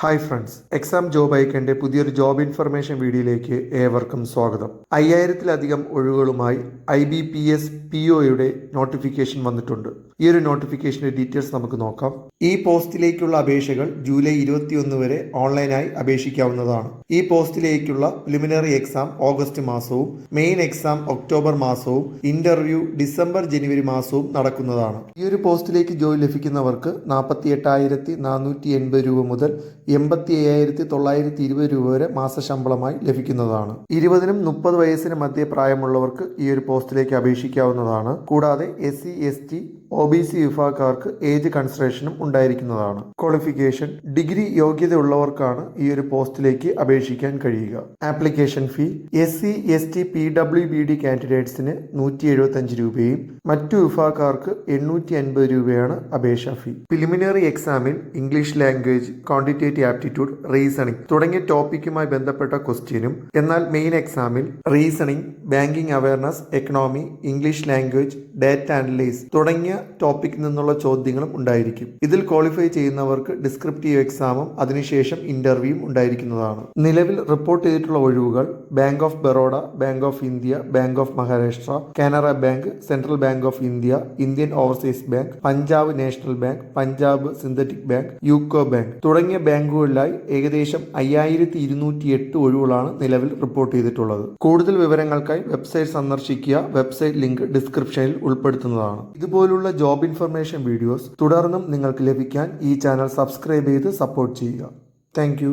Hi friends exam job ഐക്കന്റെ പുതിയൊരു job information വീഡിയോയിലേക്ക് ഏവർക്കും സ്വാഗതം. അയ്യായിരത്തിലധികം ഒഴിവുകളുമായി I B P S P ഒയുടെ നോട്ടിഫിക്കേഷൻ വന്നിട്ടുണ്ട്. ഈ ഒരു നോട്ടിഫിക്കേഷന്റെ ഡീറ്റെയിൽസ് നമുക്ക് നോക്കാം. ഈ പോസ്റ്റിലേക്കുള്ള അപേക്ഷകൾ ജൂലൈ ഇരുപത്തിയൊന്ന് വരെ ഓൺലൈനായി അപേക്ഷിക്കാവുന്നതാണ്. ഈ പോസ്റ്റിലേക്കുള്ള പ്രിലിമിനറി എക്സാം ഓഗസ്റ്റ് മാസവും മെയിൻ എക്സാം ഒക്ടോബർ മാസവും ഇന്റർവ്യൂ ഡിസംബർ ജനുവരി മാസവും നടക്കുന്നതാണ്. ഈ ഒരു പോസ്റ്റിലേക്ക് ജോലി ലഭിക്കുന്നവർക്ക് നാൽപ്പത്തി രൂപ മുതൽ എൺപത്തി അയ്യായിരത്തി തൊള്ളായിരത്തി ഇരുപത് രൂപ വരെ മാസശമ്പളമായി ലഭിക്കുന്നതാണ്. ഇരുപതിനും മുപ്പത് വയസ്സിന് മധ്യ പ്രായമുള്ളവർക്ക് ഈ ഒരു പോസ്റ്റിലേക്ക് അപേക്ഷിക്കാവുന്നതാണ്. കൂടാതെ S C S T O B C വിഭാഗക്കാർക്ക് ഏജ് കൺസിഡറേഷനും ഉണ്ടായിരിക്കുന്നതാണ്. ക്വാളിഫിക്കേഷൻ ഡിഗ്രി യോഗ്യതയുള്ളവർക്കാണ് ഈ ഒരു പോസ്റ്റിലേക്ക് അപേക്ഷിക്കാൻ കഴിയുക. Application fee S C S T P W B D കാൻഡിഡേറ്റ്സിന് നൂറ്റി എഴുപത്തഞ്ച് രൂപയും മറ്റു വിഭാഗക്കാർക്ക് എണ്ണൂറ്റി അൻപത് രൂപയാണ് അപേക്ഷാ ഫീ. പ്രിലിമിനറി എക്സാമിൽ English language quantitative aptitude reasoning തുടങ്ങിയ ടോപ്പിക്കുമായി ബന്ധപ്പെട്ട ക്വസ്റ്റ്യനും എന്നാൽ മെയിൻ എക്സാമിൽ reasoning banking awareness economy English language data analyse തുടങ്ങിയ ടോപ്പിക്കിൽ നിന്നുള്ള ചോദ്യങ്ങളും ഉണ്ടായിരിക്കും. ഇതിൽ ക്വാളിഫൈ ചെയ്യുന്നവർക്ക് ഡിസ്ക്രിപ്റ്റീവ് എക്സാമും അതിനുശേഷം ഇന്റർവ്യൂവും ഉണ്ടായിരിക്കുന്നതാണ്. നിലവിൽ റിപ്പോർട്ട് ചെയ്തിട്ടുള്ള ഒഴിവുകൾ bank of Baroda bank of India bank of Maharashtra Canara bank central bank of India Indian overseas bank Punjab national bank Punjab synthetic bank UCO bank തുടങ്ങിയ ബാങ്കുകളിലായി ഏകദേശം അയ്യായിരത്തി ഇരുന്നൂറ്റി എട്ട് ഒഴിവുകളാണ് നിലവിൽ റിപ്പോർട്ട് ചെയ്തിട്ടുള്ളത്. കൂടുതൽ വിവരങ്ങൾക്കായി വെബ്സൈറ്റ് സന്ദർശിക്കുക. വെബ്സൈറ്റ് ലിങ്ക് ഡിസ്ക്രിപ്ഷനിൽ ഉൾപ്പെടുത്തുന്നതാണ്. ഇതുപോലുള്ള ജോബ് ഇൻഫർമേഷൻ വീഡിയോസ് തുടർന്നും നിങ്ങൾക്ക് ലഭിക്കാൻ ഈ ചാനൽ സബ്സ്ക്രൈബ് ചെയ്ത് സപ്പോർട്ട് ചെയ്യുക. താങ്ക്